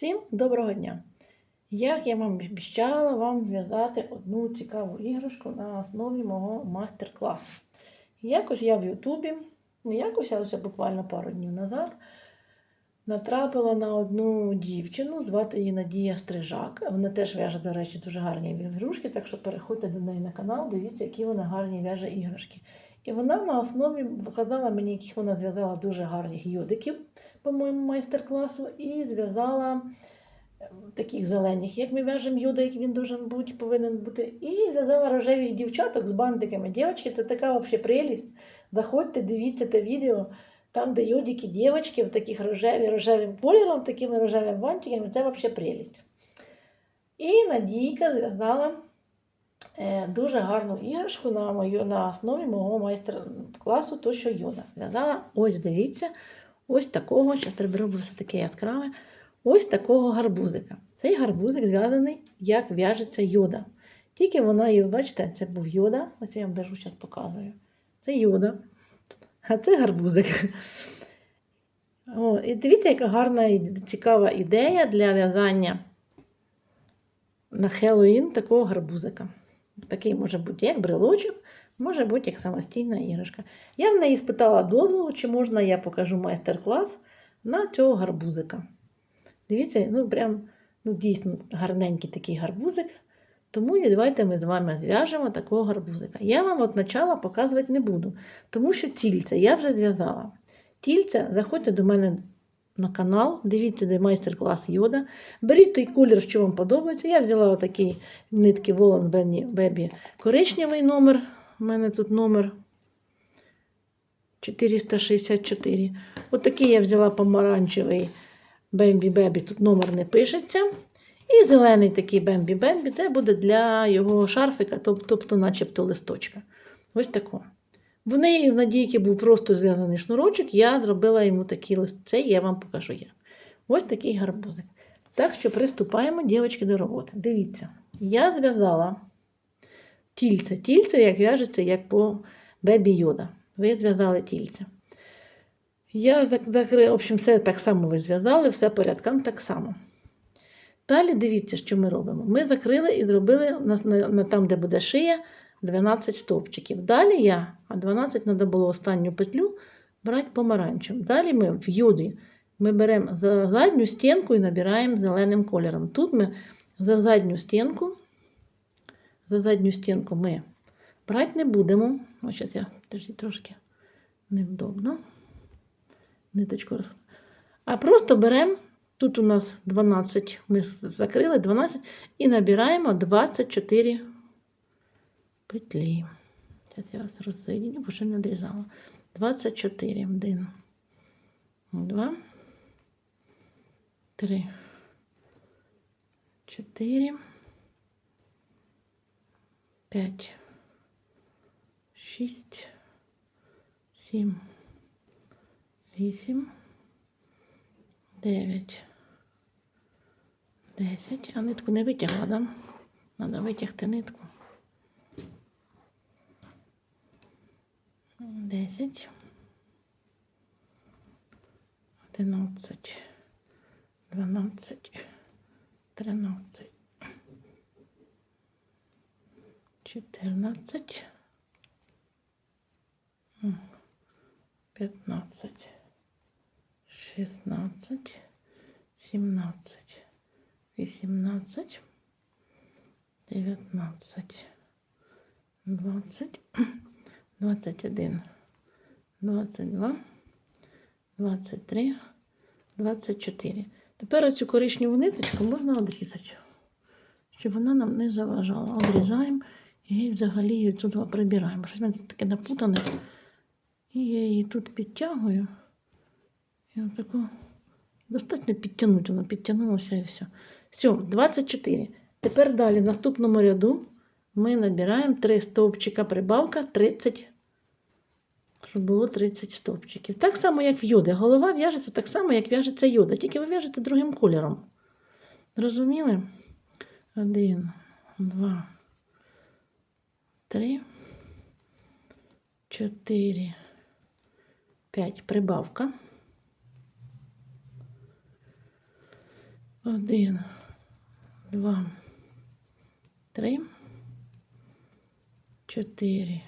Всім доброго дня! Як я вам обіцяла вам зв'язати одну цікаву іграшку на основі мого майстер-класу. Якось я в Ютубі, не якось, а лише буквально пару днів назад, натрапила на одну дівчину, звати її Надія Стрижак. Вона теж в'яже, до речі, дуже гарні ігрушки, так що переходьте до неї на канал, дивіться, які вона гарні в'яже іграшки. І вона на основі показала мені, яких вона зв'язала дуже гарних йодиків по моєму майстер-класу, і зв'язала е, таких зелених, як ми в'яжемо йода, як він должен бути, повинен бути. І зв'язала рожевих дівчаток з бантиками. Дівчатки, це така взагалі прелість. Заходьте, дивіться те відео. Там, де йодики, дівчатки, в таких рожеві, рожевим кольором, такими рожевими бантиками, це взагалі прелість. І Надійка зв'язала е, дуже гарну іграшку на, мою, на основі мого майстер-класу, то що йода. Зв'язала, ось дивіться, ось такого, зараз треба все таке яскраве, ось такого гарбузика. Цей гарбузик зв'язаний, як в'яжеться йода. Тільки вона бачите, це був йода, ось я вам держу, зараз показую. Це йода, а це гарбузик. О, і дивіться, яка гарна і цікава ідея для в'язання на Хеллоуін такого гарбузика. Такий може бути як брелочок, може бути як самостійна іграшка. Я в неї спитала дозволу, чи можна я покажу майстер-клас на цього гарбузика. Дивіться, ну прям ну, дійсно гарненький такий гарбузик. Тому давайте ми з вами зв'яжемо такого гарбузика. Я вам от начала показувати не буду, тому що тільце я вже зв'язала. Тільце, заходьте до мене на канал, дивіться, де майстер-клас йода. Беріть той колір, що вам подобається. Я взяла отакий нитки Волон Бебі коричневий номер. У мене тут номер 464. Отакий я взяла помаранчевий Бембі Бебі, тут номер не пишеться. І зелений такий Бембі Бембі, це буде для його шарфика, тобто, начебто листочка. Ось такого. В неї в Надійки був просто зв'язаний шнурочок, я зробила йому такий лист. Це я вам покажу я. Ось такий гарбузик. Так що приступаємо, дівчатки, до роботи. Дивіться, я зв'язала тільце. Тільце, як в'яжеться, як по бебі йода. Ви зв'язали тільце. Я в общем, все так само ви зв'язали, все порядком так само. Далі дивіться, що ми робимо. Ми закрили і зробили на там, де буде шия, 12 стовпчиків. Далі я, а 12 треба було останню петлю брати помаранчем. Далі ми в юді ми беремо за задню стінку і набираємо зеленим кольором. Тут ми за задню стінку, за задню стінку ми брати не будемо. Ось зараз я держіть, трошки невдобно. Ниточку. А просто беремо. Тут у нас 12, ми закрили 12 і набираємо 24 петлі. Зараз я вас розсоєдню, бо ще не надрізала. 24. 1, 2, 3, 4, 5, 6, 7, 8, 9, 10. А нитку не витягла, да? Треба витягти нитку. 10, 11, 12, 13, 14, 15, 16, 17, 18, 19, 20, 21, 22, 23, 24. Тепер оцю коричневу ниточку можна одрізати, щоб вона нам не заважала. Одрізаємо і взагалі її тут прибираємо. Щось мене тут таке напутане. І я її тут підтягую. І отаку достатньо підтягнути, воно підтягнулося і все. Все, 24. Тепер далі, в наступному ряду ми набираємо 3 стовпчика прибавка 30, щоб було 30 стовпчиків. Так само, як в йоди. Голова в'яжеться так само, як в'яжеться йода, тільки ви в'яжете другим кольором. Зрозуміли? Один, два, три, чотири, п'ять. Прибавка. Один, два, три, чотири,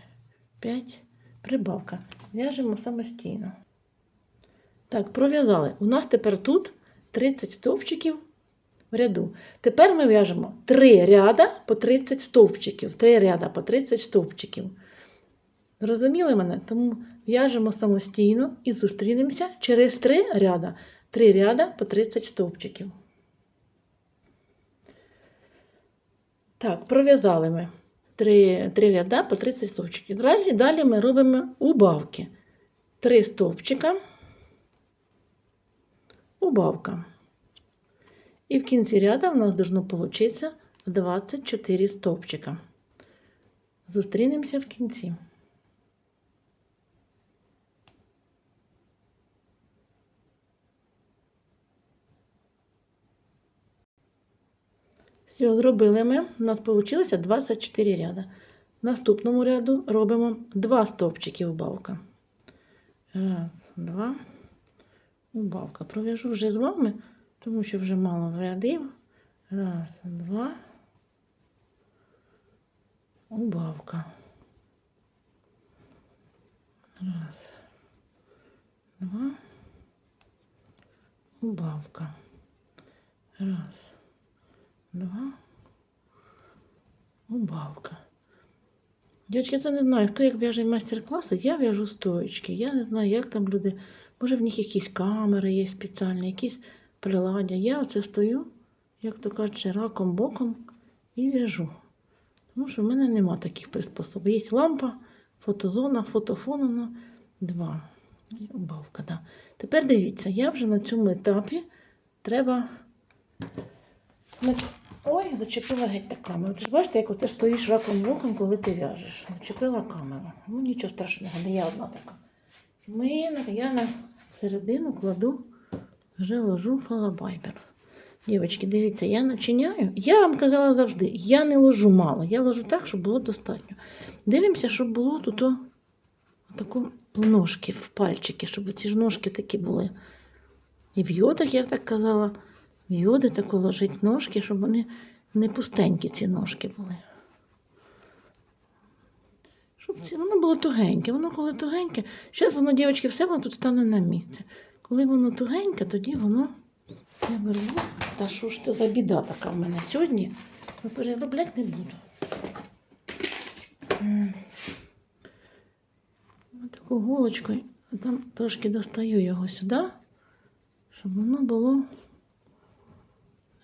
п'ять. Прибавка. В'яжемо самостійно. Так, пров'язали. У нас тепер тут 30 стовпчиків в ряду. Тепер ми в'яжемо 3 ряда по 30 стовпчиків. 3 ряда по 30 стовпчиків. Зрозуміли мене? Тому в'яжемо самостійно і зустрінемося через 3 ряда. 3 ряда по 30 стовпчиків. Так, пров'язали ми 3, 3 ряда по 30 стовпчиків. Далі, далі ми робимо убавки. 3 стовпчика, убавка. І в кінці ряда в нас должно получиться 24 стовпчика. Зустрінемося в кінці. Все, зробили ми. У нас вийшло 24 ряда. В наступному ряду робимо 2 стовпчики убавка. Раз, два. Убавка. Пров'яжу вже з вами, тому що вже мало рядів. Раз, два. Убавка. Раз, два. Убавка. Раз, два. Убавка. Дівчатки, це не знаю, хто як в'яже майстер-класи, я в'яжу стоечки. Я не знаю, як там люди. Може, в них якісь камери є спеціальні, якісь приладдя. Я оце стою, як то кажуть, раком боком і в'яжу. Тому що в мене нема таких приспособ. Є лампа, фотозона, фотофон, два. І убавка, да. Тепер дивіться, я вже на цьому етапі треба. Ой, зачепила геть та камеру. Ти ж бачите, як оце стоїш раком боком, коли ти в'яжеш. Зачепила камеру. Ну нічого страшного, не я одна така. Ми, я на середину кладу, вже ложу фалабайбер. Дівчатки, дивіться, я начиняю. Я вам казала завжди, я не ложу мало, я ложу так, щоб було достатньо. Дивимося, щоб було тут о, таку в ножки, в пальчики, щоб ці ж ножки такі були. І в йодах, я так казала, в йоди таку ложить ножки, щоб вони не пустенькі ці ножки були. Щоб ці, воно було тугеньке. Воно коли тугеньке, зараз воно, дівчатки, все воно тут стане на місце. Коли воно тугеньке, тоді воно я беру. Та що ж це за біда така в мене сьогодні? Переробляти не буду. М. Таку голочкою, там трошки достаю його сюди, щоб воно було,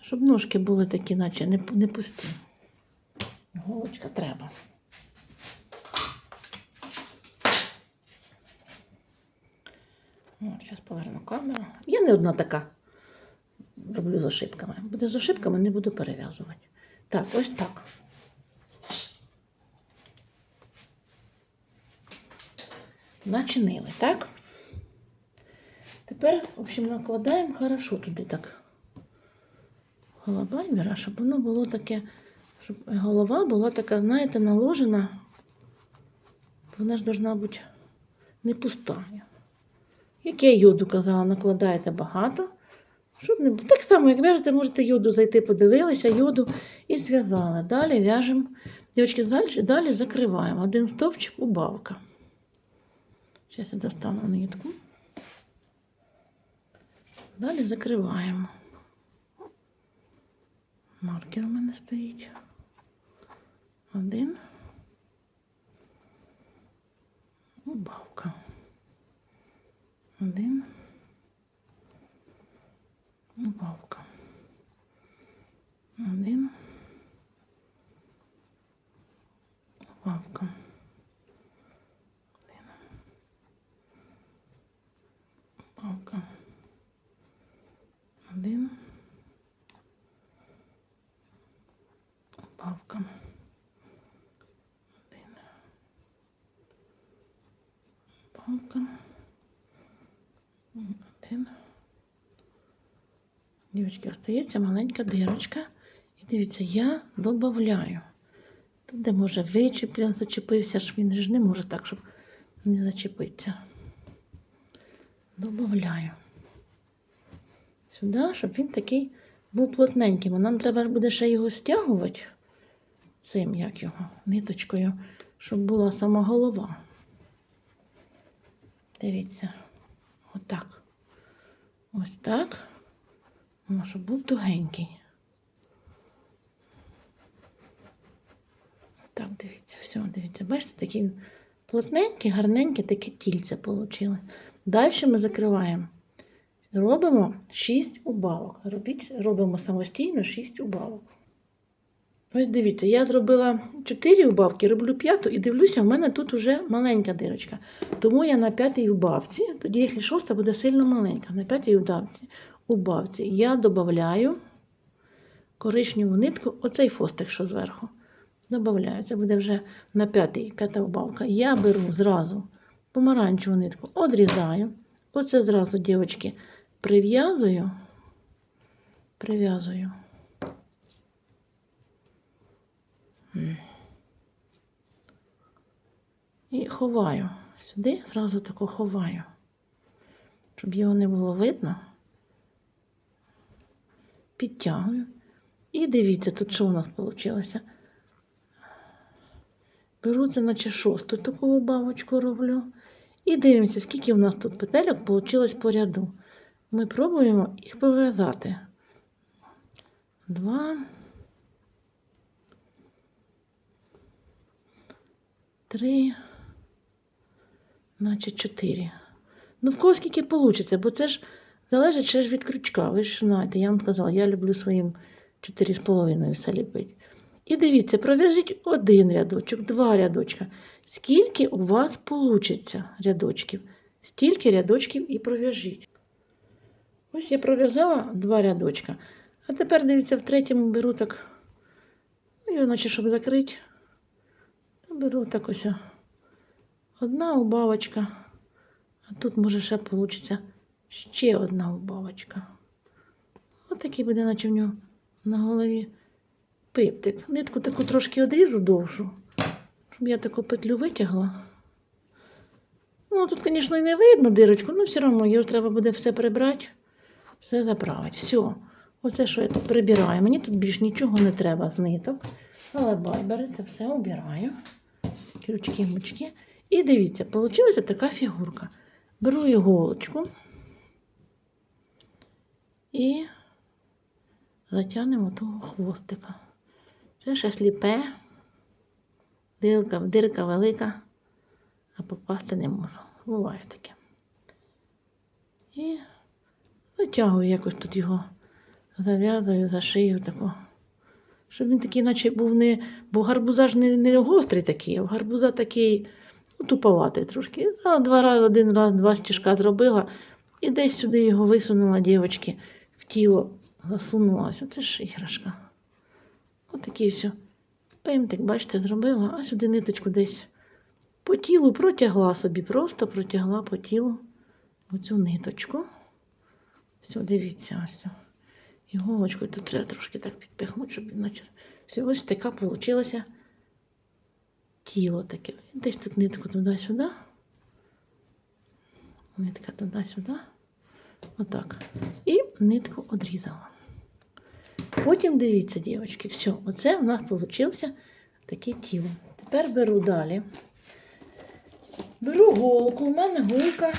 щоб ножки були такі, наче не пусті. Голочка треба. Зараз поверну камеру. Я не одна така роблю з ошибками. Буде з ошибками, не буду перев'язувати. Так, ось так. Начинили, так? Тепер, в общем, накладаємо хорошо туди так. Голобайбера, щоб воно було таке, щоб голова була така, знаєте, наложена. Вона ж должна бути не пуста. Як я йоду казала, накладаєте багато. Щоб не. Так само, як в'яжете, можете йоду зайти, подивилися, йоду і зв'язали. Далі в'яжемо. Дівчатки, далі, далі закриваємо. Один стовпчик, убавка. Зараз я достану нитку. Далі закриваємо. Маркер у мене стоїть. Один. Убавка. Один. Убавка. Один. Убавка. Один. Убавка. Один. Убавка. Один. Дівчатки, остається маленька дирочка. І дивіться, я додаю. Тут, де може вичіплен, зачепився, ж він ж не може так, щоб не зачепитися. Добавляю. Сюди, щоб він такий був плотненьким. Нам треба буде ще його стягувати цим, як його, ниточкою, щоб була сама голова. Дивіться, отак. Ось так. Ну, щоб був тугенький. Так, дивіться, все, дивіться. Бачите, такі плотненькі, гарненькі, таке тільце вийшло. Далі ми закриваємо. Робимо 6 убавок. Робіть, робимо самостійно 6 убавок. Ось дивіться, я зробила 4 убавки, роблю п'яту і дивлюся, в мене тут вже маленька дирочка. Тому я на п'ятій убавці, тоді, якщо шоста, буде сильно маленька. На п'ятій убавці, убавці я додаю коричневу нитку, оцей фостик, що зверху. Добавляю. Це буде вже на п'ятий, п'ята убавка. Я беру зразу помаранчеву нитку, одрізаю. Оце зразу, дівчатки, прив'язую. Прив'язую. І ховаю. Сюди зразу тако ховаю, щоб його не було видно. Підтягую. І дивіться, тут що у нас вийшло. Беру це, наче шосту таку бабочку роблю. І дивимося, скільки в нас тут петельок вийшло по ряду. Ми пробуємо їх пров'язати. Два. Три. Наче чотири. Ну, в кого скільки вийде, бо це ж залежить ще ж від крючка. Ви ж знаєте, я вам сказала, я люблю своїм 4,5 все ліпити. І дивіться, пров'яжіть один рядочок, два рядочка. Скільки у вас вийде рядочків? Стільки рядочків і пров'яжіть. Ось я пров'язала два рядочка. А тепер, дивіться, в третьому беру так, ну, наче, щоб закрити, беру так ось одна убавочка. А тут, може, ще вийде ще одна убавочка. Отакий буде, наче в нього на голові пиптик. Нитку таку трошки одріжу довшу, щоб я таку петлю витягла. Ну, тут, звісно, і не видно дирочку, але все одно його треба буде все прибрати, все заправити. Все. Оце, що я тут прибираю. Мені тут більш нічого не треба з ниток. Але байбери це все обираю. Крючки, мучки. І дивіться, вийшла така фігурка. Беру іголочку і затягнемо того хвостика. Це ще сліпе, дирка, дирка велика, а попасти не можу. Буває таке. І затягую якось тут його, зав'язую за шию таку. Щоб він такий, наче був не. Бо гарбуза ж не, не гострий такий, а гарбуза такий ну, туповатий трошки. А два рази, один раз, два стіжка зробила і десь сюди його висунула дівчатки в тіло, засунула. Оце ж іграшка. Отакий все. Пемтик, бачите, зробила, а сюди ниточку десь по тілу протягла собі, просто протягла по тілу оцю ниточку. Все, дивіться, ось. Іголочкою тут треба трошки так підпихнути, щоб наче. Все, ось така вийшла тіло таке. Десь тут нитку туди-сюди. Нитка туди-сюди. Отак. І нитку одрізала. Потім дивіться, дівчатки, все, оце в нас вийшло таке тіло. Тепер беру далі. Беру голку, у мене голка.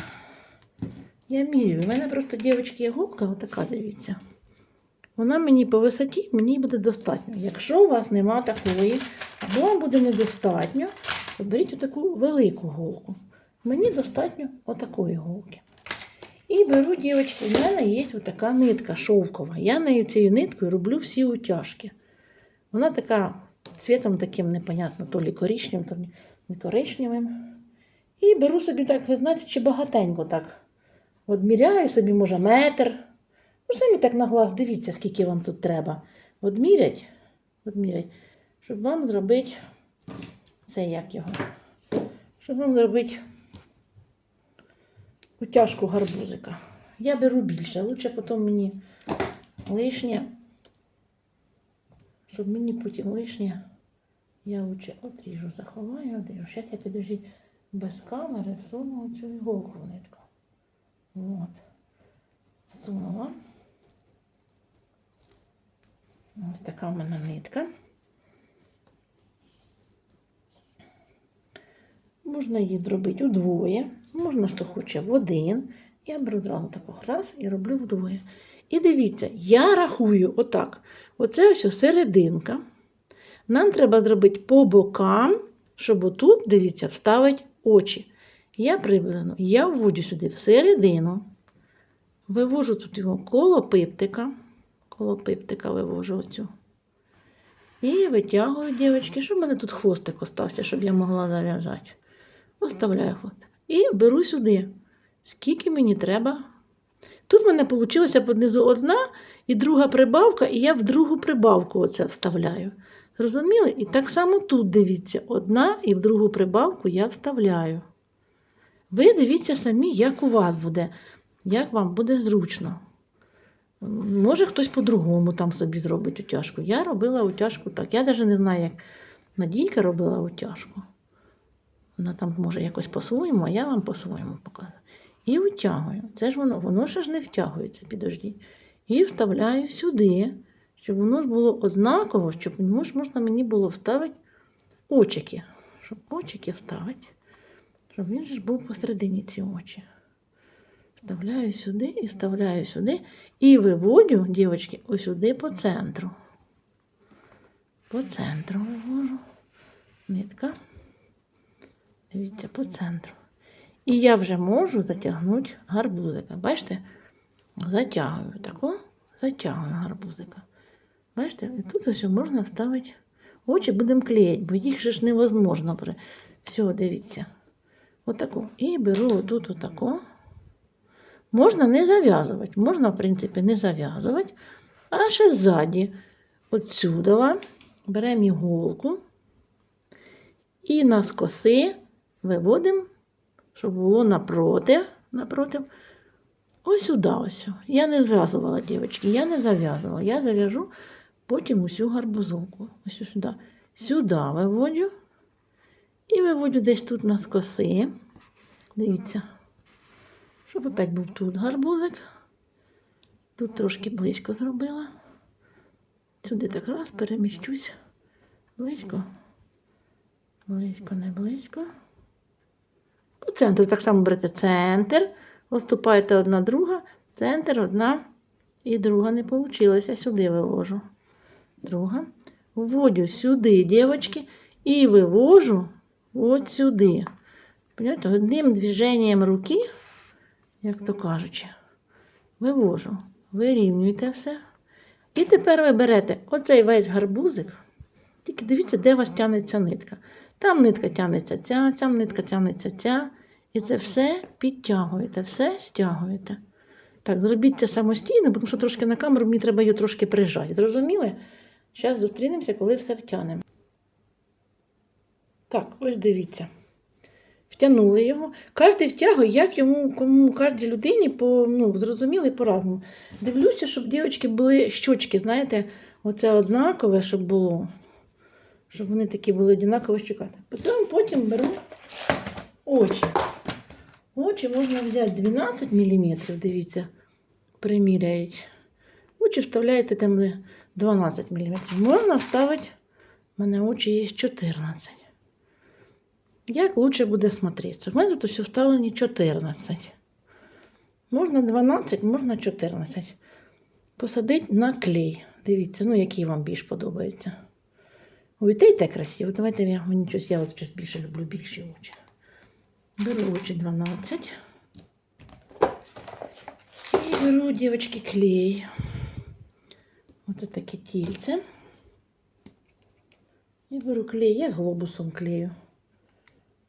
Я міряю. У мене просто, дівчатки, є голка, отака, дивіться. Вона мені по висоті мені буде достатньо. Якщо у вас нема такої, або вам буде недостатньо, то беріть отаку велику голку. Мені достатньо отакої голки. І беру, дівчатки, в мене є така нитка шовкова. Я нею цією ниткою роблю всі утяжки. Вона така цвітом таким непонятно, то лі коричневим, то не коричневим. І беру собі так, ви знаєте, чи багатенько так. Одміряю собі, може, метр. Ну, самі так на глаз дивіться, скільки вам тут треба. Одмірять, одмірять, щоб вам зробити це як його. Щоб вам зробити утяжку гарбузика. Я беру більше, лучше потім мені лишнє, щоб мені потім лишнє, я лучше отріжу, заховаю, одріжу. Зараз я підожди без камери суну цю іголку в нитку. Вот. Сунула. Ось така в мене нитка. Можна її зробити удвоє, можна, хто хоче в один. Я беру одразу таку раз і роблю вдвоє. І дивіться, я рахую отак. Оце ось серединка. Нам треба зробити по бокам, щоб отут, дивіться, вставити очі. Я приблизно, я вводжу сюди всередину, вивожу тут його коло пиптика, коло пиптика вивожу оцю. І витягую, дівчатки, щоб в мене тут хвостик остався, щоб я могла зав'язати. Оставляю хвостик. І беру сюди. Скільки мені треба. Тут в мене вийшло понизу одна і друга прибавка, і я в другу прибавку оце вставляю. Зрозуміли? І так само тут дивіться, одна і в другу прибавку я вставляю. Ви дивіться самі, як у вас буде, як вам буде зручно. Може, хтось по-другому там собі зробить утяжку. Я робила утяжку так. Я навіть не знаю, як Надійка робила утяжку. Вона там може якось по-своєму, а я вам по-своєму показую. І витягую. Це ж воно, воно ще ж не втягується, підождіть. І вставляю сюди, щоб воно ж було однаково, щоб можна мені було вставити очики. Щоб очики вставити, щоб він ж був посередині ці очі. Вставляю сюди і вставляю сюди. І виводю, дівчатки, ось сюди по центру. По центру вивожу. Нитка. Дивіться, по центру. І я вже можу затягнути гарбузика. Бачите? Затягую таку, затягую гарбузика. Бачите, і тут ось можна вставити очі, будемо клеїти, бо їх же ж невозможно. при- Все, дивіться. Отаку. І беру отут отаку. Можна не зав'язувати. Можна, в принципі, не зав'язувати. А ще ззаді, отсюда, беремо іголку і на скоси виводимо, щоб було напроти. напроти. Ось сюди ось. Я не зв'язувала, дівчатки, я не зав'язувала. Я зав'яжу потім усю гарбузовку. Ось сюди. Сюди виводю. І виводю десь тут на скоси. Дивіться. Щоб опять був тут гарбузик. Тут трошки близько зробила. Сюди так раз переміщусь. Близько. Близько, не близько. По центру так само берете центр, поступаєте одна друга, центр, одна і друга не вийшла. Сюди вивожу. Друга. Вводю сюди, дівчатки, і вивожу от сюди. Понимаєте, одним движенням руки, як то кажучи, вивожу, вирівнюєте все. І тепер ви берете оцей весь гарбузик. Тільки дивіться, де у вас тягнеться нитка. Там нитка тягнеться ця, там нитка тягнеться ця. І це все підтягуєте, все стягуєте. Так, зробіть це самостійно, тому що трошки на камеру мені треба її трошки прижати. Зрозуміли? Зараз зустрінемося, коли все втягнемо. Так, ось дивіться. Втягнули його. Кожен втягує, як йому, кому кожній людині по, ну, зрозуміли по-разному. Дивлюся, щоб дівчатки були щочки, знаєте, оце однакове, щоб було. Щоб вони такі були однаково щекати. Потім, потім беру очі. Очі можна взяти 12 мм, дивіться, приміряють. Очі вставляєте там 12 мм. Можна вставити, в мене очі є 14. Як лучше буде смотреться? В мене тут все вставлені 14. Можна 12, можна 14. Посадити на клей. Дивіться, ну який вам більш подобається. Ой, та й те красиво. Давайте я мені щось, я от щось більше люблю більші очі. Беру очі 12. І беру, дівчатки, клей. Оце таке тільце. І беру клей, я глобусом клею.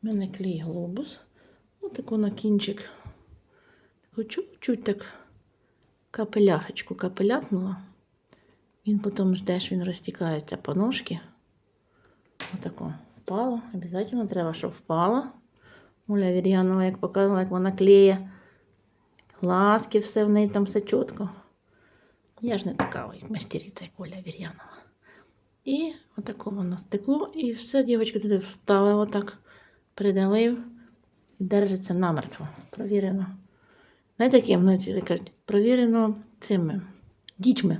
У мене клей глобус. Отаку на кінчик. Таку чуть-чуть так капеляхочку капеляпнула. Він потім ждеш, він розтікається по ножки. Отако впало. Обязательно треба, щоб впало. Оля Вір'янова, як показала, як вона клеє. Ласки, все в неї там все чітко. Я ж не така, як мастериця, як Оля Вір'янова. І отако воно стекло, і все, дівчатка, туди вставив отак, придавив і держиться намертво. Провірено. Знаєте, як вони кажуть, провірено цими дітьми.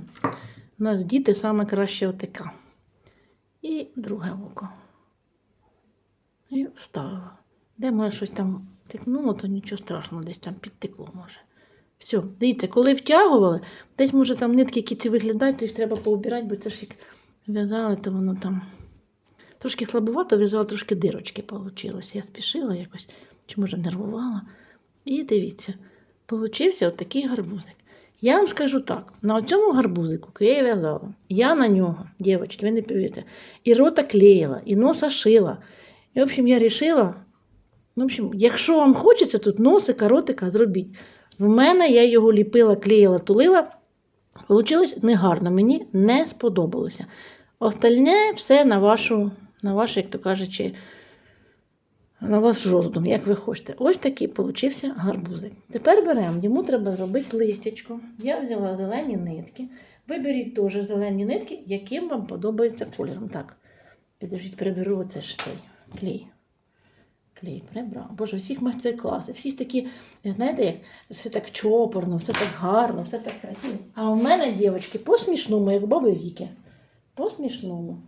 У нас діти саме краще отака. І друге око. І вставила. Де може щось там тикнуло, то нічого страшного, десь там підтекло може. Все, дивіться, коли втягували, десь може там нитки, які ці виглядають, то їх треба поубирати, бо це ж як в'язали, то воно там. Трошки слабувато в'язала, трошки дирочки вийшло. Я спішила якось, чи може нервувала. І дивіться, получився отакий гарбузик. Я вам скажу так: на цьому гарбузику, який я в'язала, я на нього, дівчатки, ви не повірите, і рота клеїла, і носа шила. І, в общем, я вирішила, ну, в общем, якщо вам хочеться тут носика, ротика, зробіть. В мене я його ліпила, клеїла, тулила. Получилось негарно, мені не сподобалося. Остальне все на вашу, на ваше, як то кажучи, на ваш роздум, як ви хочете. Ось такий получився гарбузик. Тепер беремо, йому треба зробити листячко. Я взяла зелені нитки. Виберіть теж зелені нитки, яким вам подобається кольором. Так, підождіть, приберу оце ж цей клей. Клей прибрав. Боже, всіх майстер-класи, всіх такі, знаєте, як все так чопорно, все так гарно, все так красиво. А у мене, дівчатки, по смішному, як баби Віки. По смішному.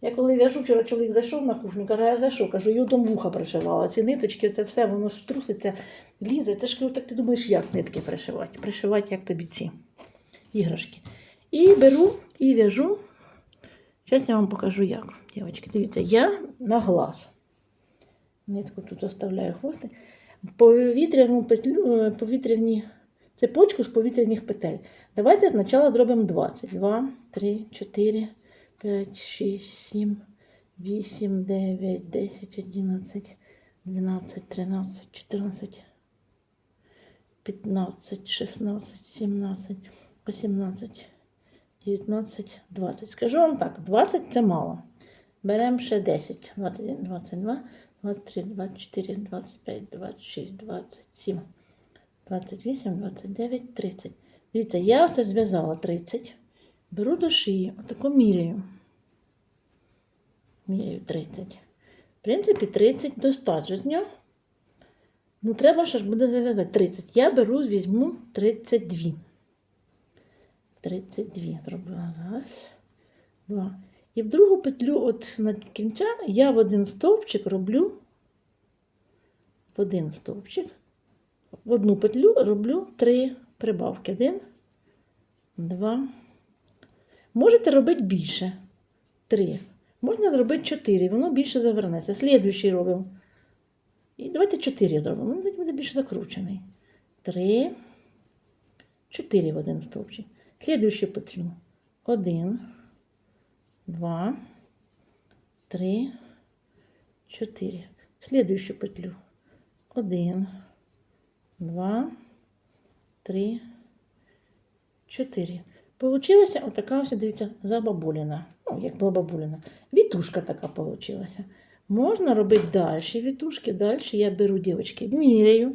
Я коли в'яжу, вчора чоловік зайшов на кухню, каже, я за що? Кажу, йодом вуха пришивала. Ці ниточки, це все, воно ж труситься, лізе. Це ж так ти думаєш, як нитки пришивати? Пришивати, як тобі ці іграшки. І беру і в'яжу. Зараз я вам покажу, як. Дівчатки, дивіться, я на глаз. Нитку тут оставляю хвостик. Повітряну петлю, е, повітряні цепочку з повітряних петель. Давайте спочатку зробимо 20. 2, 3, 4, 5, 6, 7, 8, 9, 10, 11, 12, 13, 14, 15, 16, 17, 18, 19, 20. Скажу вам так, 20 це мало. Беремо ще 10, 21, 22, 23, 24, 25, 26, 27, 28, 29, 30. Дивіться, я все зв'язала 30. Беру до шиї, отако міряю. Міряю 30. В принципі, 30 достатньо. Ну, треба ще ж буде зав'язати 30. Я беру, візьму 32. 32 зробила. Раз, два. І в другу петлю от на кінця я в один стовпчик роблю в один стовпчик. В одну петлю роблю три прибавки. Один, два. Можете робити більше. Три. Можна зробити чотири, воно більше завернеться. Слідуючий робимо. І давайте чотири зробимо. Він тоді буде більш закручений. Три, чотири в один стовпчик. Слідуючу петлю. Один, два, три, чотири. Слідуючу петлю. Один, два, три, чотири. Получилася отака ось, дивіться, забабуліна. Ну, як бабуліна. Вітушка така получилася. Можна робити далі вітушки. Далі я беру дівчатки, міряю.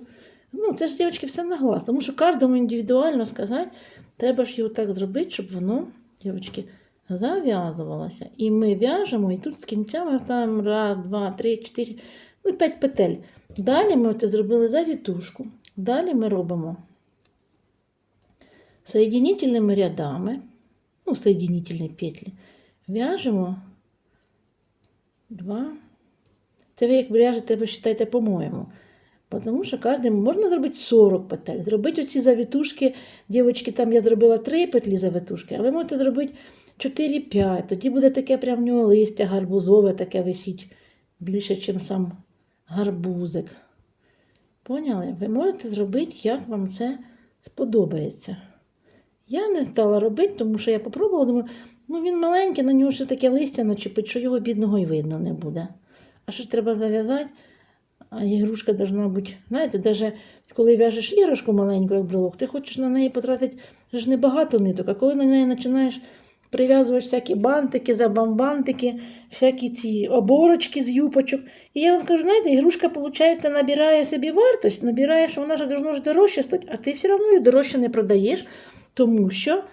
Ну, це ж дівчатки все на глаз. Тому що кожному індивідуально сказати, треба ж його так зробити, щоб воно, дівчатки, зав'язувалося. І ми в'яжемо, і тут з кінцями там раз, два, три, чотири, ну, п'ять петель. Далі ми це зробили за вітушку. Далі ми робимо соединительними рядами, ну, соединительні петлі, в'яжемо два. Це ви як в'яжете, ви вважаєте, по-моєму. Тому що кожному можна зробити 40 петель. Зробити оці завітушки, дівчатки, там я зробила 3 петлі завитушки, а ви можете зробити 4-5. Тоді буде таке прям в нього листя гарбузове, таке висіть більше, ніж сам гарбузик. Поняли? Ви можете зробити, як вам це сподобається. Я не стала робити, тому що я попробувала, думаю, ну він маленький, на нього ще таке листя начепить, що його бідного і видно не буде. А що ж треба зав'язати? А ігрушка должна бути, знаєте, навіть коли в'яжеш іграшку маленьку, як брелок, ти хочеш на неї потратити ж небагато ниток, а коли на неї починаєш прив'язувати всякі бантики, забамбантики, всякі ці оборочки з юпочок. І я вам скажу, знаєте, ігрушка, виходить, набирає собі вартість, набирає, що вона ж должна дорожче стати, а ти все одно її дорожче не продаєш, тому що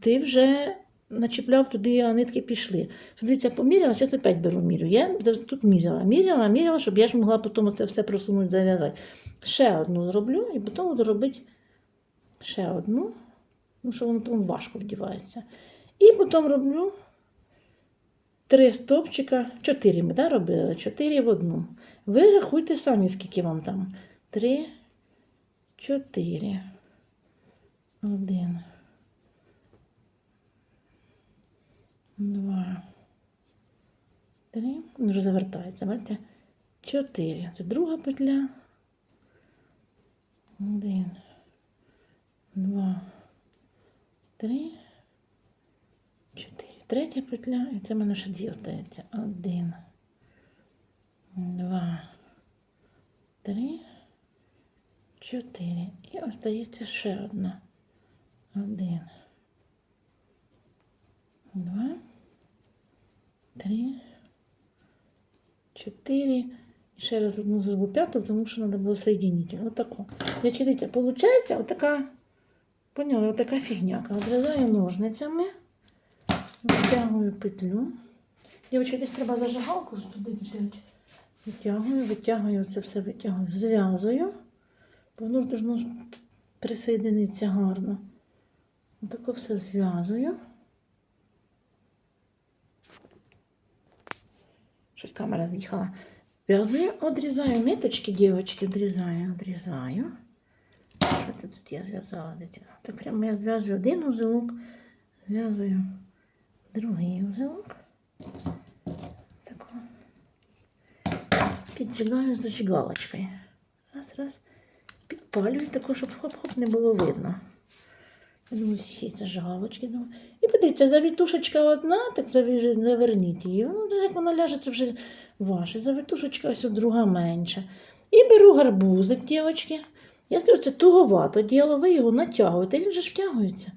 ти вже начепляв туди, а нитки пішли. Дивіться, поміряла, зараз опять беру мірю. Я тут міряла, міряла, міряла, щоб я ж могла потім це все просунути, зав'язати. Ще одну зроблю і потім буду робити ще одну, ну що воно там важко вдівається. І потім роблю три стовпчика, чотири ми да, робили, чотири в одну. Ви рахуйте самі, скільки вам там. Три, чотири. Один. Два. Три. Він вже завертається, бачите? Чотири. Це друга петля. Один. Два. Три. Чотири. Третя петля. І це в мене ще дві остається. Один. Два. Три. Чотири. І остається ще одна. Один. Два. Три. Чотири. І ще раз одну зробу п'яту, тому що треба було соединити. Отаку. Значить, дивіться, виходить отака, поняли, отака фігняка. Одрізаю ножницями, витягую петлю. Дівчатки, десь треба зажигалку туди взяти. Витягую, витягую, це все витягую, зв'язую. Воно ж должно присоединитися гарно. Отако все зв'язую. Щось камера з'їхала. Зв'язую, одрізаю ниточки, дівчатки, одрізаю, одрізаю. Що це тут я зв'язала? дитя? Так прямо я зв'язую один узелок, зв'язую другий узелок. Тако. Піджигаю зажигалочкою. Раз, раз. Підпалюю тако, щоб хоп-хоп не було видно. Думаю, всі ці зажигалочки. Думаю. І подивіться, завітушечка одна, так заверніть її. Ну, як вона ляже, це вже ваше. Завітушечка ось друга менша. І беру гарбузик, дівчатки. Я скажу, це туговато діло, ви його натягуєте, він же ж втягується.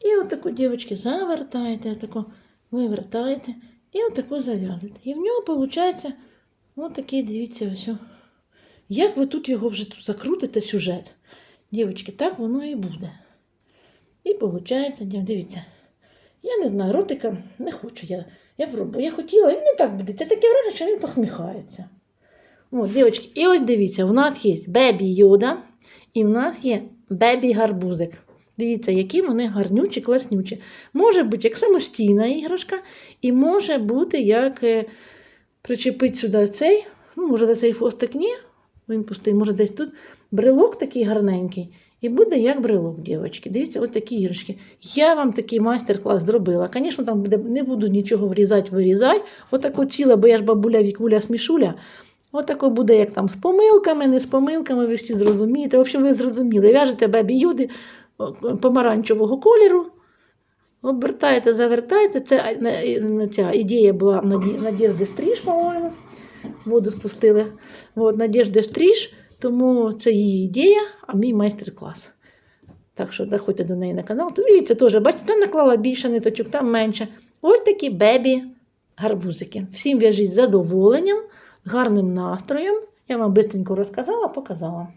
І отаку, дівчатки, завертаєте, отако вивертаєте і отако зав'язуєте. І в нього виходить отакий, дивіться, ось. Як ви тут його вже тут закрутите сюжет? Дівчатки, так воно і буде. І виходить, дивіться, я не знаю, ротика не хочу. Я я пробую. Я хотіла, він не так буде. Це таке враження, що він посміхається. От, дівчатки, і ось дивіться, у нас є бебі йода, і в нас є бебі гарбузик. Дивіться, які вони гарнючі, класнючі. Може бути як самостійна іграшка, і може бути як е, причепити сюди цей, ну, може, цей хвостик ні, він пустий, може десь тут брелок такий гарненький. І буде як брелок, дівчатки. Дивіться, ось такі іграшки. Я вам такий майстер-клас зробила. Звісно, там буде, не буду нічого врізати, вирізати. Отако ціла, бо я ж бабуля Вікуля Смішуля. Отако буде, як там з помилками, не з помилками, ви всі зрозумієте. В общем, ви зрозуміли. В'яжете бебі юди помаранчевого кольору. Обертаєте, завертаєте. Це ця ідея була Наді- Надєжди Стріж, по-моєму. Воду спустили. От, Надєжди Стріж, тому це її ідея, а мій майстер-клас. Так що заходьте до неї на канал. То дивіться, теж, бачите, там наклала більше ниточок, там менше. Ось такі бебі гарбузики. Всім в'яжіть з задоволенням, з гарним настроєм. Я вам бистренько розказала, показала.